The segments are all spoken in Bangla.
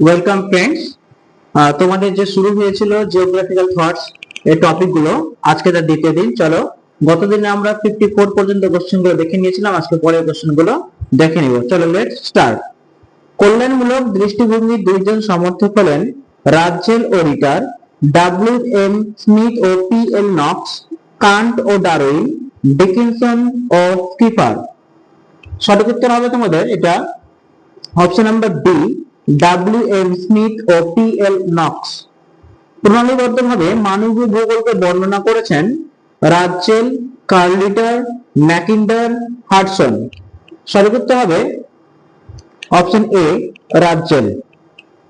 ওয়েলকাম ফ্রেন্ডস তোমাদের যে শুরু হয়েছিল জিওগ্রাফিক্যাল থটস এই টপিকগুলো আজকে তার দ্বিতীয় দিন, চলো। গতদিনে আমরা ফিফটি ফোর পর্যন্ত কোশ্চেনগুলো দেখে নিয়েছিলাম, আজকে পরের কোশ্চেনগুলো দেখে নিব। চলো লেট স্টার্ট কল্যাণমূলক দৃষ্টিভঙ্গির দুইজন সমর্থক হলেন রাজ্যেল ও ডাব্লিউ এম স্মিথ ও পি এল নক্স কান্ট ও ডারউইন ডিকিনসন ও স্কিফার সঠিক উত্তর হবে তোমাদের এটা option number B W M Smith ও পি এল নক্স প্রণালীবদ্ধভাবে মানবীয় ভূগোলকে বর্ণনা করেছেন রাজ্যেল কার্লিটার ম্যাকিন্ডার হাডসন সঠিক উত্তর হবে অপশন এ রাজ্যেল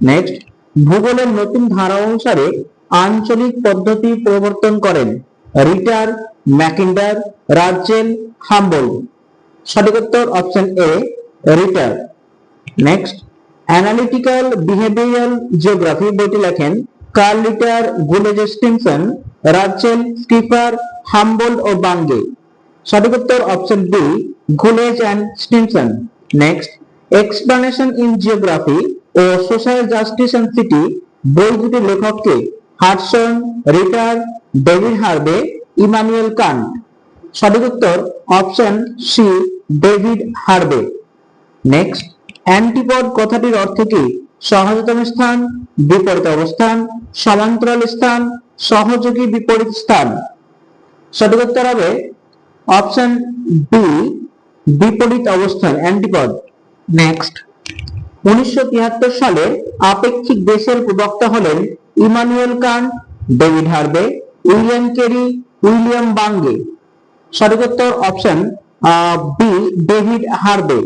নেক্সট, ভূগোলের নতুন ধারা অনুসারে আঞ্চলিক পদ্ধতি প্রবর্তন করেন রিটার ম্যাকিন্ডার রাজ্যেল হাম্বল। সঠিক উত্তর option A, Ritter. Next analytical behavioural geography বইটি লেখেন Carl Ritter Golledge Stimson Rachel Schaefer Humboldt ও বাঙ্গে। সঠিক উত্তর option B, Golledge and Stimson next, explanation in geography O social justice and city বই দুটি লেখককে Hudson Ritter, David Harvey Immanuel Kant. সঠিক উত্তর option C, David Harvey next antipode কথাটির অর্থ কি? সহজতম স্থান, বিপরীত অবস্থান, সমান্তরাল স্থান, সহযোগী বিপরীত স্থান। সঠিক উত্তর হবে অপশন বি, বিপরীত অবস্থান, অ্যান্টিপড। নেক্সট। উনিশশো সালে আপেক্ষিক দেশের প্রবক্তা হলেন Immanuel Kant David Harvey William Carey, William Bunge. সঠিক উত্তর option B, David Harvey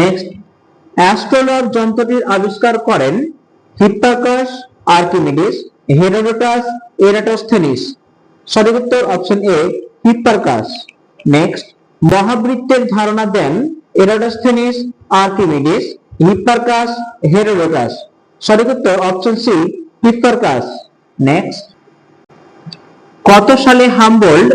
next. Astrolabe যন্ত্রটির আবিষ্কার করেন হিপ্পাকাস আর্কিমিডিস, হেরোডোটাস, এরাটোস্থেনিস। সঠিক উত্তর অপশন এ হিপ্পারকাস নেক্সট মহাবৃত্তের ধারণা দেন এরাটোস্থেনিস, আর্কিমিডিস হিপ্পারকাস হেরোডোটাস। সঠিক উত্তর অপশন সি হিপ্পারকাস নেক্সট কত সালে হামবোল্ড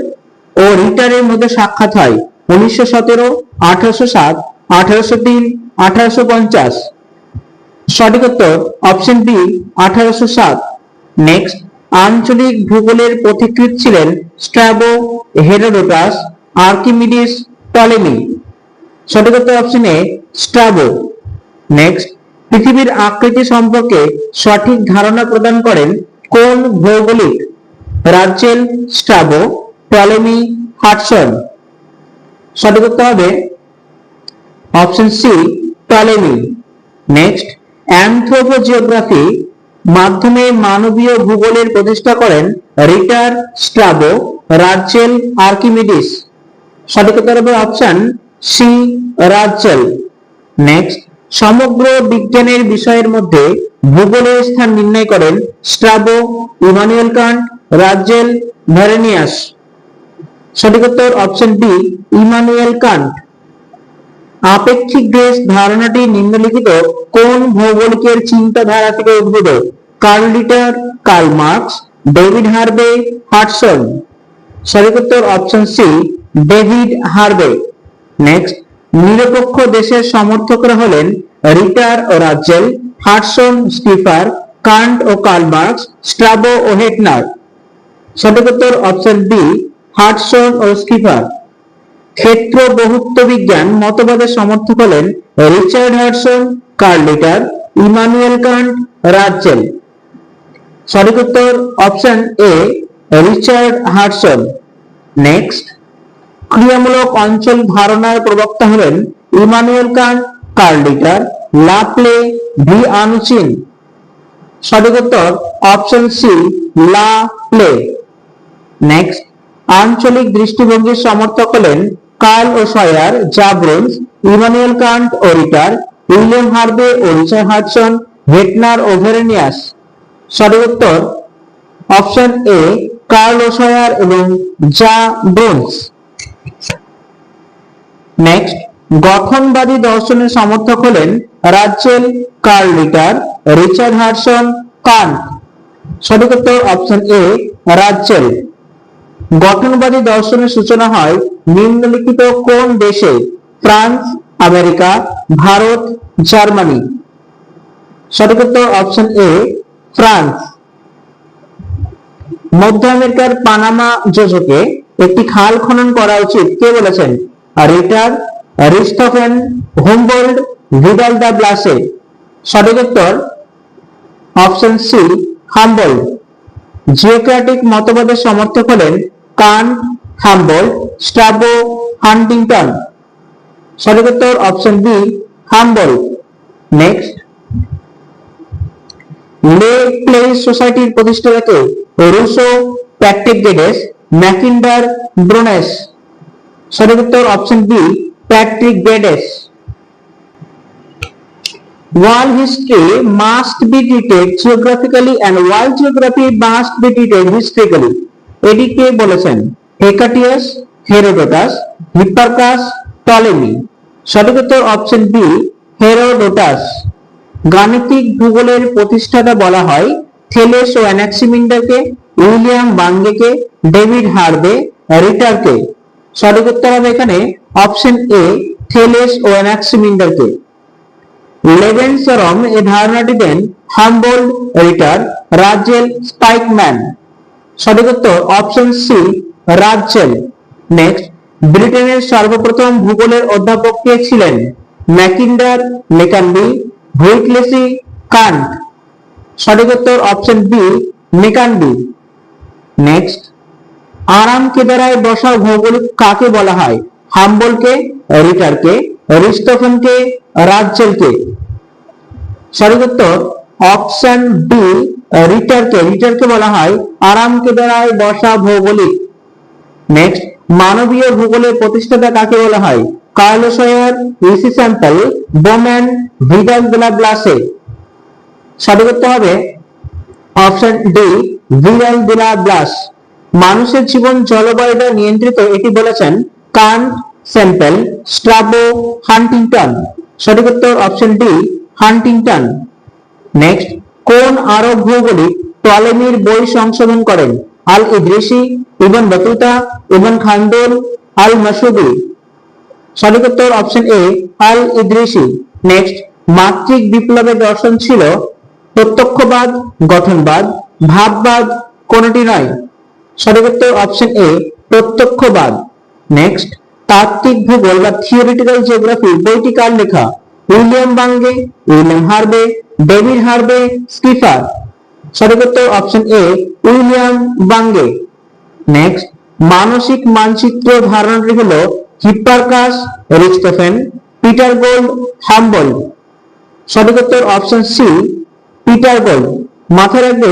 ও রিটারের মধ্যে সাক্ষাৎ হয়? উনিশশো সতেরো, আঠারোশো সাত, আঠারোশো তিন আঠারোশো পঞ্চাশ। সঠিক উত্তর অপশন বি আঠারোশো সাত। নেক্সট আঞ্চলিক ভূগোলের পথিকৃৎ ছিলেন স্ট্র্যাবো হেরোডোটাস আর্কিমিডিস টলেমি সঠিক উত্তর অপশন এ স্ট্রাবো নেক্সট পৃথিবীর আকৃতি সম্পর্কে সঠিক ধারণা প্রদান করেন কোন ভৌগোলিক? Ratzel Strabo Ptolemy Hutson. সঠিক উত্তর হবে option C Ptolemy next anthropogeography মাধ্যমে মানবীয় ভূগোলের প্রতিষ্ঠা করেন রিটার স্ট্রাবো রাজ্যেল আর্কিমিডিস। সঠিক উত্তর হবে অপশন সি রাজ্যেল নেক্সট সমগ্র বিজ্ঞানের বিষয়ের মধ্যে ভূগোলের স্থান নির্ণয় করেন স্ট্রাবো ইমানুয়েল কান্ট রাজ্যেল ভেরেনিয়াস। সঠিক উত্তর অপশন বি ইমানুয়েল কান্ট। আপেক্ষিক দেশ ধারণাটি নিম্নলিখিত কোন ভৌগোলিকের চিন্তাধারা থেকে উদ্ভূত? Carl Ritter Carl Marx, David Harvey Hartshorne. সঠিক উত্তর option C, David Harvey next, নিরপেক্ষ দেশের সমর্থকরা হলেন রিটার ও রাজ্যেল হাটসন, স্টিফার কান্ট ও কার্ল মার্কস, স্ট্রাবো ও হেটনার। সঠিক উত্তর অপশন বি, হাটসন ও স্কিফার ক্ষেত্র বহুত্ব বিজ্ঞান মতবাদের সমর্থক হলেন Richard Hudson Carl Ritter, Immanuel Kant Ratzel সঠিক উত্তর option A, Richard Hudson next, ক্রিয়ামূলক অঞ্চল ধারণার প্রবক্তা হলেন Immanuel Kant, Carl Ritter, La Blache V Anuchin. সঠিক উত্তর option C La Blache next, আঞ্চলিক দৃষ্টিভঙ্গির সমর্থক হলেন Carl O Sauer Jean Brunhes Immanuel Kant ও রিটার, উইলিয়াম হার্ভে ও রিচার্ড হাডসন, হেটনার ও ভেরেনিয়াস। সঠিক উত্তর? Option A, Carl O Sauer এবং জা ব্রুন্স নেক্সট, গঠনবাদী দর্শনের সমর্থক হলেন Ratzel Carl Ritter, Richard Hudson, Kant. সঠিক উত্তর অপশন এ রাজ্যেল গঠনবাদী দর্শনের সূচনা হয় নিম্নলিখিত কোন দেশে? France, America, Bharat, Germany. সঠিক উত্তর অপশন এ, ফ্রান্স। মধ্য আমেরিকার পানামা যোজকে একটি খাল খনন করা উচিত। কে বলেছেন? রিটার রিস্টফেন হোমবোল্ড, ভিডাল দা ব্লাসে। সঠিক উত্তর অপশন সি, হাম্বোল্ড। জিওক্র্যাটিক মতবাদের সমর্থক হলেন কান হাম্বোল্ড স্ট্রাবো হান্টিংটন সঠিক উত্তর option B Humboldt next Le Play সোসাইটির প্রতিষ্ঠাতাকে Rousseau Patrick Geddes Mackinder Brunhes সঠিক উত্তর option B Patrick Geddes World history must be treated geographically and world geography must be treated historically. এটি কে বলেছেন? Hecataeus, Herodotus, Hipparchus, Ptolemy. সঠিক উত্তর অপশন বি, হেরোডোটাস। গাণিতিক ভূগোলের প্রতিষ্ঠাতা বলা হয় থেলেস ও অ্যানাক্সিমিন্ডারকে, উইলিয়াম বাঙ্গেকে, ডেভিড হার্বে রিটারকে। সঠিক উত্তর হবে এখানে অপশন এ, থেলেস ও অ্যানাক্সিমিন্ডারকে। লেভেনসরম এ ধারণাটি দেন হাম্বোল্ড, রিটার, রাজেল স্পাইকম্যান। সঠিক উত্তর অপশন সি রাজেল নেক্সট ব্রিটেনের সর্বপ্রথম ভূগোলের অধ্যাপক কে ছিলেন? ম্যাকিন্ডার মেকানবি হুইটলেসি কান্ট। সঠিক উত্তর অপশন বি মেকানবি নেক্সট আরাম কেদারায় বসা ভৌগোলিক কাকে বলা হয়? হাম্বলকে রিটারকে রিস্টোফেনকে রাজ্জেলকে সঠিক উত্তর অপশন বি রিটারকে রিটারকে বলা হয় আরাম কেদারায় বসা ভৌগোলিক। নেক্সট মানবীয় ভূগোলের প্রতিষ্ঠাতা কাকে বলা হয়? Carl Sauer E C Semple, Bowman Vidal de la Blache সঠিক উত্তর হবে অপশন ডি ভিরাল দিলা ব্লাস মানুষের জীবন জলবায়ু দ্বারা নিয়ন্ত্রিত এটি বলেছেন কান স্যাম্পেল, স্ট্রাবো, হান্টিংটন। সঠিক উত্তর অপশন ডি হান্টিংটন। নেক্সট কোন আরব ভৌগোলিক টলেমির বই সংশোধন করেন? Al Idrisi, Ibn Battuta, Ibn Khaldun, Al Masudi. সঠিক উত্তর option A Al Idrisi. Next মাত্রিক বিপ্লবের দর্শন ছিল প্রত্যক্ষবাদ, গঠনবাদ, ভাববাদ, কোনটি নয়। সঠিক উত্তর অপশন এ প্রত্যক্ষবাদ। নেক্সট তাত্ত্বিক ভূগোল বা থিওরিটিক্যাল জিওগ্রাফি বইটি কার লেখা? William Bunge, William Harvey David Harvey Schaefer সঠিক উত্তর option A William Bunge. Next, মানসিক মানচিত্র ধারণাটি হলো হিপ্পারকাস রিস্টোফেন পিটার গোল্ড হাম্বল্ড সঠিক উত্তর অপশন সি পিটার গোল্ড মাথায় রাখবে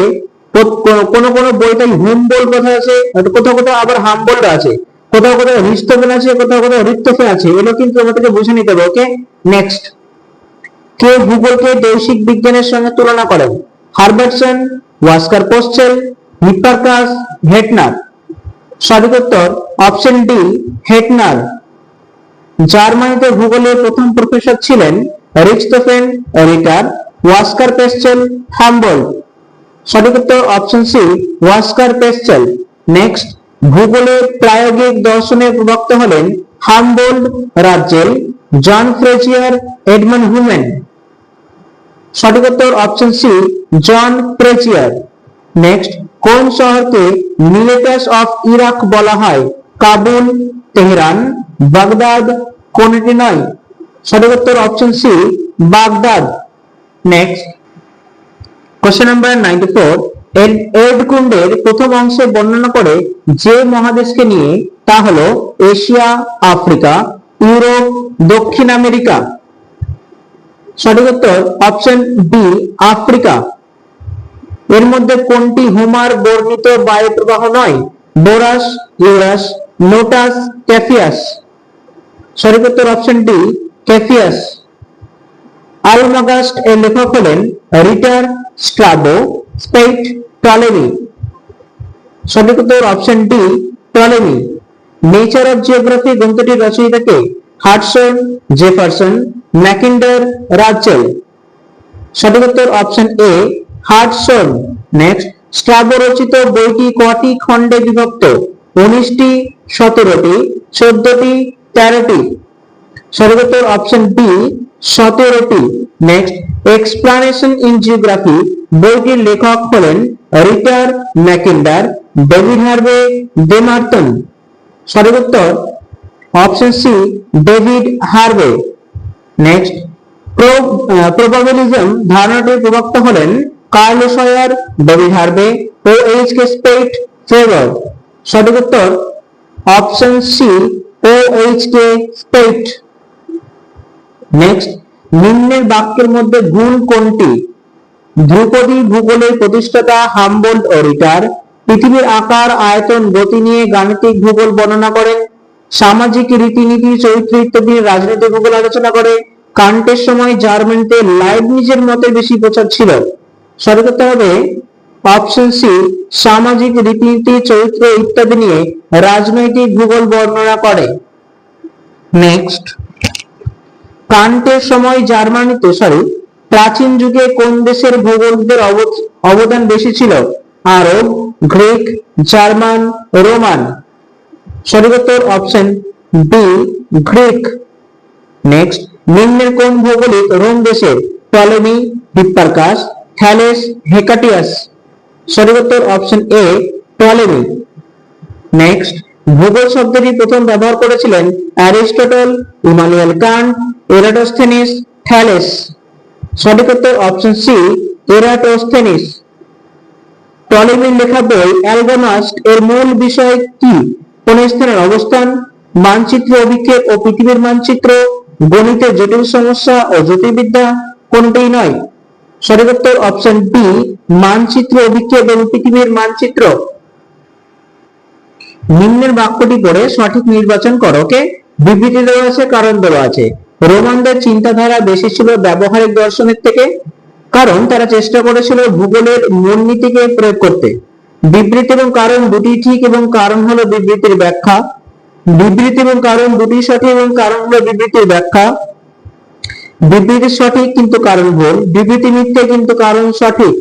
কোন কোন বইতে হুমবোল্ড কথা আছে কোথাও কোথাও আবার হামবোল্ড আছে। কোথাও কোথাও রিস্টোফেন আছে, কোথাও কোথাও রিক্তোফেন আছে। এগুলো কিন্তু আমাদেরকে বুঝে নিতে হবে, ওকে? নেক্সট। কে ভূগোলকে দেশিক বিজ্ঞানের সঙ্গে তুলনা করেন। Herbertson, Oscar Peschel Hipparchus Hettner. সঠিক উত্তর, অপশন ডি, হেটনার। জার্মানিতে ভূগোলের প্রথম প্রফেসর ছিলেন রিক্সটোফেন রিটার, ওয়াস্কার পেস্টেল হাম্বল্ড সঠিক উত্তর, option C, Oscar Peschel. Next, ভূগোলে প্রায়োগিক দর্শনের প্রবক্তা হলেন হামবোল্ড রাজ্জেল, জন ফ্রেজিয়ার এডমন্ড হুমেন। সঠিক উত্তর option C John Frazier next কোন শহরকে মিলেটাস অফ ইরাক বলা হয়? কাবুল, তেহরান, বাগদাদ, কোনটি নয়? সঠিক উত্তর option C Baghdad. Next question number ninety four এডকুন্ডের প্রথম অংশে বর্ণনা করে যে মহাদেশকে নিয়ে, তা হলো এশিয়া, আফ্রিকা, ইউরোপ, দক্ষিণ আমেরিকা। সঠিক উত্তর অপশন বি আফ্রিকা। এর মধ্যে কোনটি হোমার বর্ণিত বায়ু প্রবাহ নয়? বোরাস ইউরাস নোটাস ক্যাফিয়াস সঠিক উত্তর অপশন ডি ক্যাফিয়াস আলমাগাস্ট এর লেখক হলেন রিটার স্ট্রাবো স্পেট টলেমি সঠিক উত্তর option D Ptolemy nature of geography গ্রন্থটির রচয়িতাকে হাডসন জেফারসন ম্যাকিন্ডার রাচেল। সঠিক উত্তর option A Hudson next Strabo রচিত বইটি কটি খণ্ডে বিভক্ত? উনিশটি, সতেরোটি, চোদ্দটি, তেরোটি। সঠিক উত্তর অপশন বি, সতেরোটি। Next, explanation in geography. বইটির লেখক হলেন রিটার ম্যাকিন্ডার ডেভিড হার্ভে ডেমার্টন। সঠিক উত্তর option C, David Harvey. Next probabilism ধারণাটির প্রবক্তা হলেন Carl Sauer, David Harvey O H K Spate Febvre সঠিক উত্তর, option C, O H K Spate. Next নিম্নের বাক্যের মধ্যে গুণ কোনটি? ধ্রুপদী ভূগোলের প্রতিষ্ঠাতা হামবোল্ড ও রিটার, পৃথিবীর আকার, আয়তন, গতি নিয়ে গাণিতিক ভূগোল বর্ণনা করেন সামাজিক রীতিনীতি, চরিত্র ইত্যাদি রাজনৈতিক ভূগোল আলোচনা করে। কান্টের সময় জার্মানিতে লাইবনিজের মতে বেশি প্রচার ছিল। সঠিক উত্তর হবে অপশন সি, সামাজিক রীতিনীতি, চরিত্র ইত্যাদি নিয়ে রাজনৈতিক ভূগোল বর্ণনা করে। নেক্সট। কান্টের সময় জার্মানিতে সরি প্রাচীন যুগে কোন দেশের ভূগোলদের অব- অবদান বেশি ছিল? Arab, Greek, German, Roman. সঠিক অপশন বি গ্রিক নেক্সট নিম্নের কোন ভৌগোলিক রোম দেশের টলেমি হিপ্পারকাস থ্যালেস হেকাটিয়াস সঠিক অপশন এ টলেমি নেক্সট ভূগোল শব্দটি প্রথম ব্যবহার করেছিলেন Aristotle Immanuel Kant Eratosthenes Thales সঠিক অপশন সি এরাটোস্থেনিস টলেমির লেখা বই অ্যালগোনাস্ট এর মূল বিষয় কি? কোন স্থানের অবস্থান, মানচিত্র অভিক্ষেপ ও পৃথিবীর মানচিত্র গণিতের জটিল সমস্যা ও জ্যোতির্বিদ্যা কোনটাই নয়। সঠিক উত্তর অপশন বি মানচিত্র অভিক্ষেপ এবং পৃথিবীর মানচিত্র। নিম্নের বাক্যটি পড়ে সঠিক নির্বাচন করো, ওকে? বিবৃতি দেওয়া আছে, কারণ দেওয়া আছে। রোমানদের চিন্তাধারা বেশি ছিল ব্যবহারিক দর্শনের থেকে, কারণ তারা চেষ্টা করেছিল ভূগোলের মূলনীতিকে প্রয়োগ করতে। বিবৃতি এবং কারণ দুটি ঠিক এবং কারণ হলো বিবৃতির ব্যাখ্যা। বিবৃতি এবং কারণ দুটি সঠিক এবং কারণ হলো বিবৃতির ব্যাখ্যা। বিবৃতি সঠিক কিন্তু কারণ ভুল, বিবৃতি মিথ্যে কিন্তু কারণ সঠিক।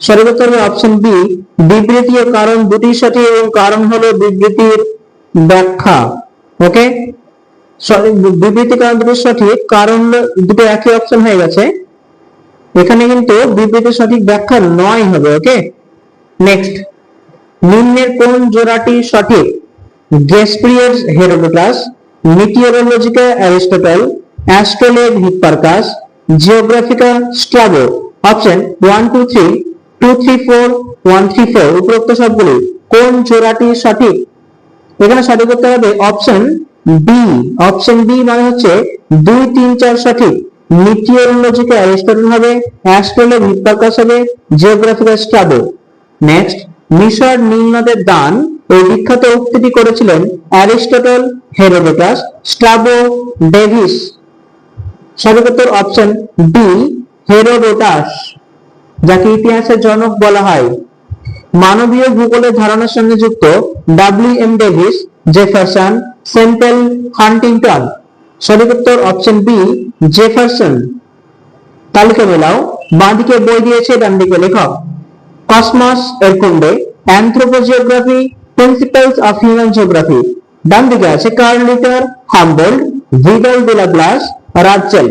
সঠিক অপশন বি বিবৃতি ও কারণ দুটি সঠিক এবং কারণ হলো বিবৃতির ব্যাখ্যা। ওকে বিবৃতি কারণ দুটি সঠিক, কারণ দুটো একই অপশন হয়ে গেছে। এখানে কিন্তু বিবৃতি সঠিক ব্যাখ্যা নয় হবে ওকে নেক্সট নিম্নের কোন জোড়াটি সঠিক? গেস্প্রিয়াস Herodotus Meteorologica Aristotle astrolabe Hipparchus Geographica Strabo option one two three two three four one three four উপরোক্ত সবগুলি, কোন জোড়াটি সঠিক? এখানে সঠিক করতে হবে অপশন বি অপশন বি মানে হচ্ছে দুই, তিন, চার সঠিক। মিটিওরোলজিকা অ্যারিস্টটল হবে অ্যাস্ট্রোলেব হিপ্পারকাস হবে জিওগ্রাফিকা স্ট্রাবো নেক্সট মিশর নীলনদের দান এই বিখ্যাত উক্তিটি করেছিলেন অ্যারিস্টটল হেরোডোটাস স্ট্রাবো ডেভিস সঠিক উত্তর অপশন ডি হেরোডোটাস যাকে ইতিহাসের জনক বলা হয়। মানবীয় ভূগোলের ধারণার সঙ্গে যুক্ত W M Davis Jefferson Semple Huntington সঠিক উত্তর অপশন বি জেফারসন তালিকা মেলাও, বাঁদিকে বই দিয়েছে ডান দিকে লেখক। কসমস এর কুণ্ডে anthropogeography principles of human geography ডান দিকে আছে Carl Ritter Humboldt Vidal la Blache Ratzel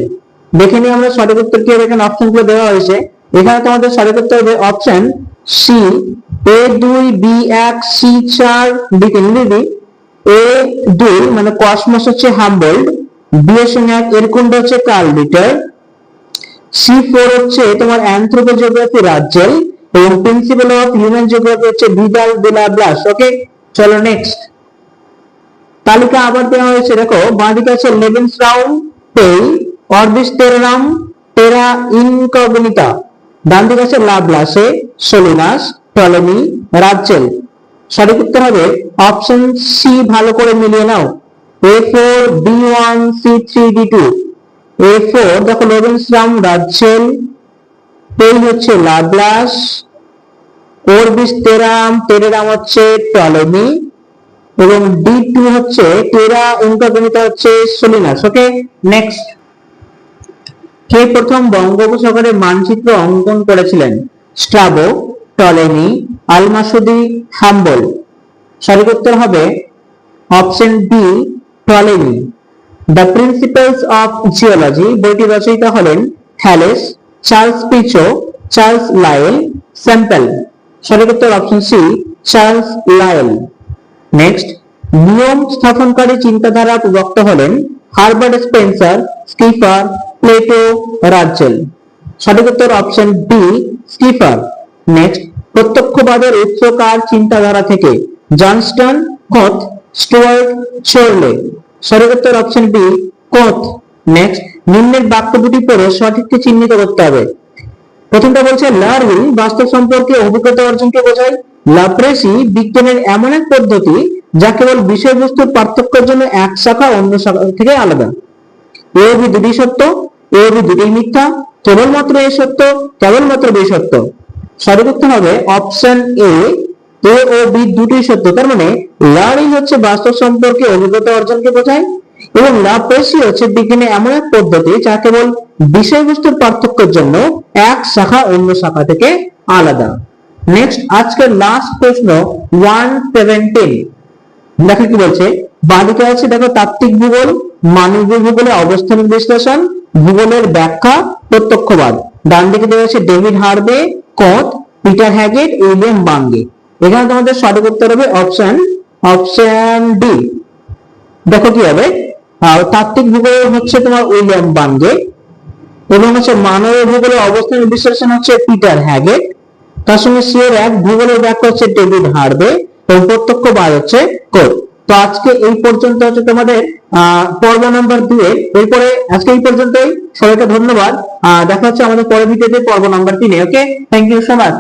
দেখে নিই আমরা সঠিক উত্তর কি এখানে অপশনগুলো দেওয়া হয়েছে। এখানে তোমাদের সঠিক উত্তর হবে অপশন সি এ দুই বি এক সি চার ডি তিন দিদি এ দুই মানে কসমস হচ্ছে হামবোল্ড বি এর সঙ্গে এক এর কুণ্ড হচ্ছে কার্ল লিটার সি ফোর হচ্ছে তোমার অ্যান্থ্রোপোজিওগ্রাফি রাজ্যেল এবং প্রিন্সিপাল অফ হিউম্যান জিওগ্রাফি হচ্ছে de la ব্লাস ওকে চলো নেক্সট তালিকা আবার দেওয়া হয়েছে, দেখো, বাঁদিকে আছে লেভেন্স রাউন্ড পেই অরবিস তেরাম টেরা ইনকগনিতা ডান দিকে আছে লাবলাসে সোলিনাস টলেমি রাজ্যেল সঠিক উত্তর হবে অপশন সি ভালো করে মিলিয়ে নাও। A four B one C three D two A four দেখো লেভেন্স রাউন্ড রাজ্যেল পেই হচ্ছে লাবলাস ওরবিস তেরাম টেরাম হচ্ছে টলেমি এবং ডি টু হচ্ছে টেরা ইনকগনিতা হচ্ছে সোলিনাস ওকে নেক্সট কে প্রথম বঙ্গোপসাগরের মানচিত্র অঙ্কন করেছিলেন? Strabo Ptolemy Al Masudi, Humboldt. সঠিক উত্তর হবে option B Ptolemy the principles of geology, বইটি রচয়িতা হলেন থ্যালেস চার্লস পিচো, চার্লস লায়েল, স্যাম্পেল। সঠিক উত্তর option C Charles Lyell. Next নিয়ম স্থাপনকারী চিন্তাধারা প্রবক্তা হলেন Herbert Spencer Schaefer Plato Ratzel সঠিক উত্তর অপশন বি স্কিফার নেক্সট প্রত্যক্ষবাদের উৎসকার চিন্তাধারা থেকে জনস্টন কোথ স্টুয়ার্ট চোরলে সঠিক উত্তর অপশন বি কোথ নেক্সট নিম্নের বাক্য দুটি পড়ে সঠিককে চিহ্নিত করতে হবে। প্রথমটা বলছে লার্নিং বাস্তব সম্পর্কে অভিজ্ঞতা অর্জনকে বোঝায়। লাপ্রেসি বিজ্ঞানের এমন এক পদ্ধতি যা কেবল বিষয়বস্তুর পার্থক্যের জন্য এক শাখা অন্য শাখা থেকে আলাদা। এ বি দুটি সত্য, এ বি দুটি মিথ্যা, কেবলমাত্র এ সত্য, কেবলমাত্র বি সত্য। সঠিক উত্তর হবে option A. A O B দুটি সত্য, তার মানে লার্নিং হচ্ছে বাস্তব সম্পর্কে অভিজ্ঞতা অর্জনকে বোঝায়। এবং লাপ্রেসি হচ্ছে বিজ্ঞানের এমন এক পদ্ধতি যা কেবল বিষয়বস্তুর পার্থক্যের জন্য এক শাখা অন্য শাখা থেকে আলাদা। নেক্সট আজকের লাস্ট প্রশ্ন ওয়ান সেভেন্টিন দেখো কি বলছে? বাদিকে আছে দেখো তাত্ত্বিক ভূগোল মানবীয় ভূগোলে অবস্থান বিশ্লেষণ, ভূগোলের ব্যাখ্যা, প্রত্যক্ষবাদ। ডান দিকে দেওয়া আছে ডেভিড হার্বে কথ পিটার হ্যাগেট, উইলিয়াম বাঙ্গে। এখানে তোমাদের সঠিক উত্তর হবে অপশন অপশন ডি। দেখো কি হবে? তাত্ত্বিক ভূগোল হচ্ছে তোমার উইলিয়াম বাঙ্গে এবং হচ্ছে মানবীয় ভূগোলের অবস্থান বিশ্লেষণ হচ্ছে পিটার হ্যাগেট। তার সঙ্গে সিওর এক ভূগোলের ব্যাখ্যা হচ্ছে ডেভিড হার্বে এবং প্রত্যক্ষবাদ হচ্ছে কোর। তো আজকে এই পর্যন্ত হচ্ছে তোমাদের পর্ব নাম্বার দুয়ে। এরপরে আজকে এই পর্যন্তই। সবাইকে ধন্যবাদ। আহ, দেখা হচ্ছে আমাদের পরের ভিডিওতে পর্ব নাম্বার তিনে okay? Thank you so much